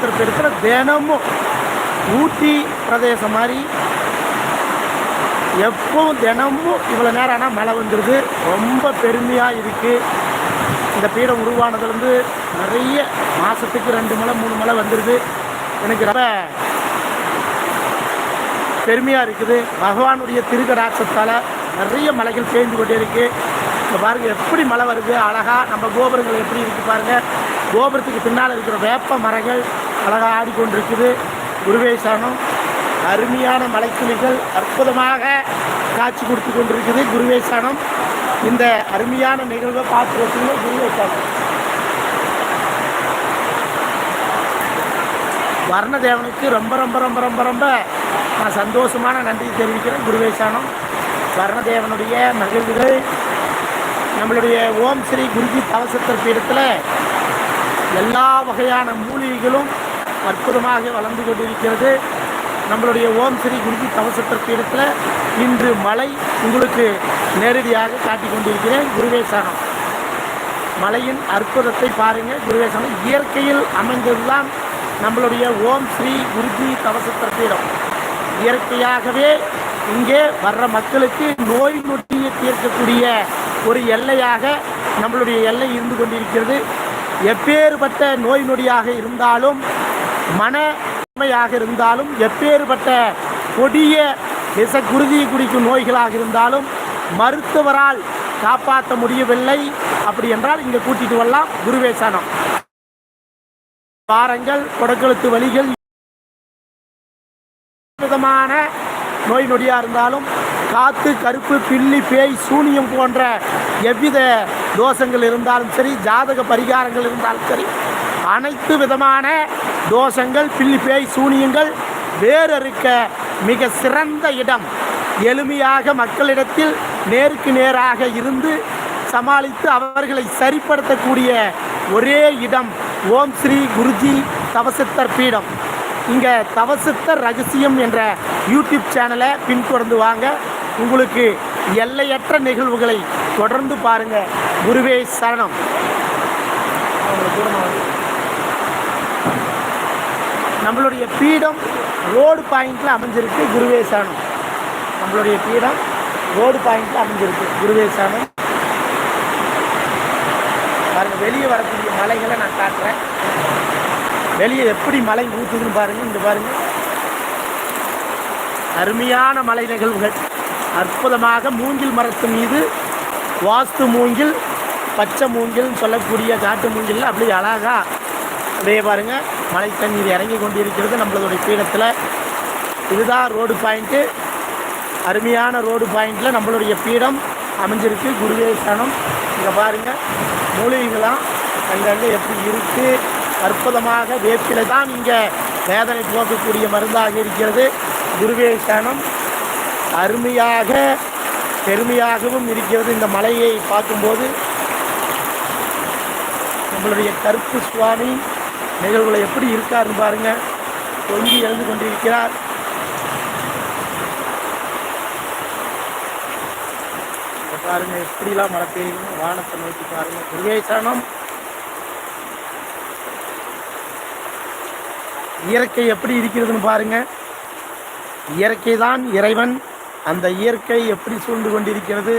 தவசத்திர பீடத்தில் தினமும் ஊட்டி பிரதேசம் மாதிரி எப்பவும் தினமும் இவ்வளோ நேரம் ஆனால் மழை வந்துடுது ரொம்ப பெருமையாக இருக்குது இந்த பீடம் உருவானதுலேருந்து நிறைய மாதத்துக்கு ரெண்டு மலை மூணு மலை வந்துடுது எனக்கு ரொம்ப பெருமையாக இருக்குது. பகவானுடைய திருக்கடாட்சத்தால் நிறைய மலைகள் பேஞ்சு கொண்டே இருக்குது இப்போ பாருங்கள் எப்படி மழை வருது. அழகாக நம்ம கோபுரங்கள் எப்படி இருக்குது பாருங்கள் கோபுரத்துக்கு பின்னால் இருக்கிற வேப்ப மரங்கள் அழகாக ஆடிக்கொண்டிருக்குது குருவேசானம் அருமையான மலைத்துளிகள் அற்புதமாக காட்சி கொடுத்து கொண்டிருக்குது. குருவேசானம் இந்த அருமையான நிகழ்வை பார்த்து வச்சுங்க குருவேசானம் வர்ணதேவனுக்கு ரொம்ப ரொம்ப ரொம்ப ரொம்ப ரொம்ப நான் சந்தோஷமான நன்றி தெரிவிக்கிறேன். குருவேசானம் வர்ணதேவனுடைய மகிழ்வுகள் நம்மளுடைய ஓம் ஸ்ரீ குருஜி தவசத்தர் பீடத்தில் எல்லா வகையான மூலிகைகளும் அற்புதமாக வளர்ந்து கொண்டிருக்கிறது. நம்மளுடைய ஓம் ஸ்ரீ குருஜி தவசத்தர் பீடத்தில் இன்று மலை உங்களுக்கு நேரடியாக காட்டி கொண்டிருக்கிறேன். குருவேசானம் மலையின் அற்புதத்தை பாருங்கள். குருவேசனம் இயற்கையில் அமைந்ததுதான் நம்மளுடைய ஓம் ஸ்ரீ குருஜி தவசத்தர் பீடம் இயற்கையாகவே இங்கே வர்ற மக்களுக்கு நோய் நொட்டியை தீர்க்கக்கூடிய ஒரு எல்லையாக நம்மளுடைய எல்லை இருந்து கொண்டிருக்கிறது. எப்பேறுபட்ட நோய் நொடியாக இருந்தாலும் மனமையாக இருந்தாலும் எப்பேற்பட்ட கொடிய விச குருதியை குடிக்கும் நோய்களாக இருந்தாலும் மருத்துவரால் காப்பாற்ற முடியவில்லை. அப்படி என்றால் இங்கே கூட்டிட்டு வரலாம். குருவேசனம் பாரங்கள் கொடக்கழுத்து வலிகள் விதமான நோய் நொடியாக இருந்தாலும் காத்து கருப்பு பில்லி பேய் சூனியம் போன்ற எவ்வித தோஷங்கள் இருந்தாலும் சரி ஜாதக பரிகாரங்கள் இருந்தாலும் சரி அனைத்து விதமான தோஷங்கள் பில்லிப்பேய் சூனியங்கள் வேறறுக்க மிக சிறந்த இடம். எளிமையாக மக்களிடத்தில் நேருக்கு நேராக இருந்து சமாளித்து அவர்களை சரிப்படுத்தக்கூடிய ஒரே இடம் ஓம் ஸ்ரீ குருஜி தவசித்தர் பீடம். இங்கே தவசித்தர் ரகசியம் என்ற யூடியூப் சேனலை பின்தொடர்ந்து வாங்க. உங்களுக்கு எல்லையற்ற நிகழ்வுகளை தொடர்ந்து பாருங்க. குருவே சரணம். நம்மளுடைய பீடம் ரோடு பாயிண்டில் அமைஞ்சிருக்கு குருவேசானம் நம்மளுடைய பீடம் ரோடு பாயிண்டில் அமைஞ்சிருக்கு குருவே சரணம் பாருங்க வெளியே வரக்கூடிய மலைகளை நான் காட்டுறேன். வெளியே எப்படி மலை ஊற்றுதுன்னு பாருங்கள் இந்த பாருங்கள் அருமையான மலை நிகழ்வுகள். அற்புதமாக மூங்கில் மரத்து மீது வாஸ்து மூங்கில் பச்சை மூங்கில்னு சொல்லக்கூடிய காட்டு மூங்கில் அப்படியே அழகா அப்படியே பாருங்க. மழை தண்ணீர் இறங்கி கொண்டிருக்கிறது நம்மளுடைய பீடத்தில். இதுதான் ரோடு பாயிண்ட்டு அருமையான ரோடு பாயிண்டில் நம்மளுடைய பீடம் அமைஞ்சிருக்கு. குருவேசனம் இங்கே பாருங்கள் மூலிகைகளாம் அங்கங்கே எப்படி இருக்குது அற்புதமாக வேப்பிலை தான் இங்கே வேதனை போக்கக்கூடிய மருந்தாக இருக்கிறது. குருவேசனம் அருமையாக பெருமையாகவும் இருக்கிறது இந்த மலையை பார்க்கும்போது. நம்மளுடைய கருப்பு சுவாமி நிகழ்வுகளை எப்படி இருக்காருன்னு பாருங்க. தொங்கி எழுந்து கொண்டிருக்கிறார். பாருங்கள் பாருங்க எப்படிலாம் மழை பெய்யும் வானத்தை நோக்கி பாருங்க. குருவேசனம் இயற்கை எப்படி இருக்கிறதுன்னு பாருங்க. இயற்கை தான் இறைவன். அந்த இயற்கை எப்படி சூழ்ந்து கொண்டிருக்கிறது?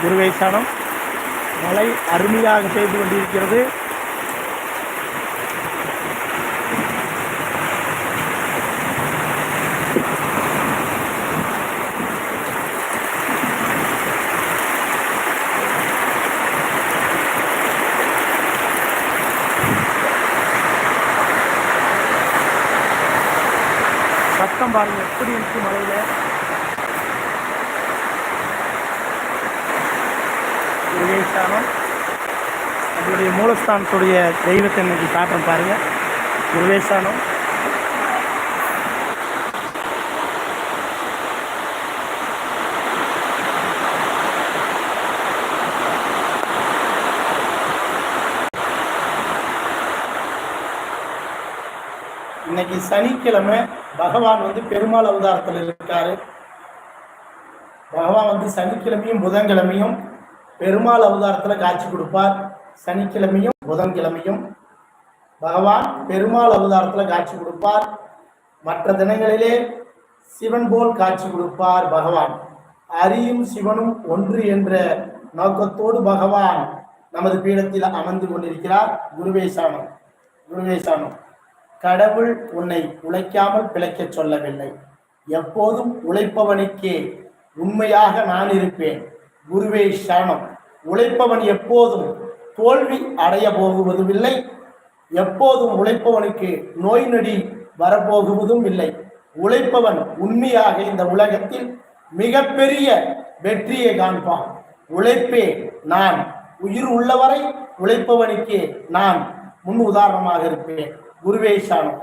குருவேசனம் மழை அருமையாக பெய்து கொண்டிருக்கிறது. சத்தம் பாருங்க எப்படி இருக்கு மலையில? குருவேஸ்தானம் அதனுடைய மூலஸ்தானத்துடைய தெய்வத்தை இன்னைக்கு காட்டுறோம் பாருங்கள் குருவேஸ்தானம் இன்னைக்கு சனிக்கிழமை பகவான் வந்து பெருமாள் அவதாரத்தில் இருக்காரு. பகவான் வந்து சனிக்கிழமையும் புதன்கிழமையும் பெருமாள் அவதாரத்தில் காட்சி கொடுப்பார். சனிக்கிழமையும் புதன்கிழமையும் பகவான் பெருமாள் அவதாரத்தில் காட்சி கொடுப்பார். மற்ற தினங்களிலே சிவன் போல் காட்சி கொடுப்பார் பகவான். அரியும் சிவனும் ஒன்று என்ற நோக்கத்தோடு பகவான் நமது பீடத்தில் அமர்ந்து கொண்டிருக்கிறார். குருவேசானம் குருவேசானம் கடவுள் உன்னை உழைக்காமல் பிழைக்கச் சொல்லவில்லை. எப்போதும் உழைப்பவனுக்கே உண்மையாக நான் இருப்பேன். குருவே சரணம். உழைப்பவன் எப்போதும் தோல்வி அடைய போகுவதும் இல்லை எப்போதும் உழைப்பவனுக்கு நோய் நொடி வரப்போகுவதும் இல்லை. உழைப்பவன் உண்மையாக இந்த உலகத்தில் மிகப்பெரிய வெற்றியை காண்பான். உழைப்பே நான். உயிர் உள்ளவரை உழைப்பவனுக்கே நான் முன் உதாரணமாக இருப்பேன். குருவேஷானம்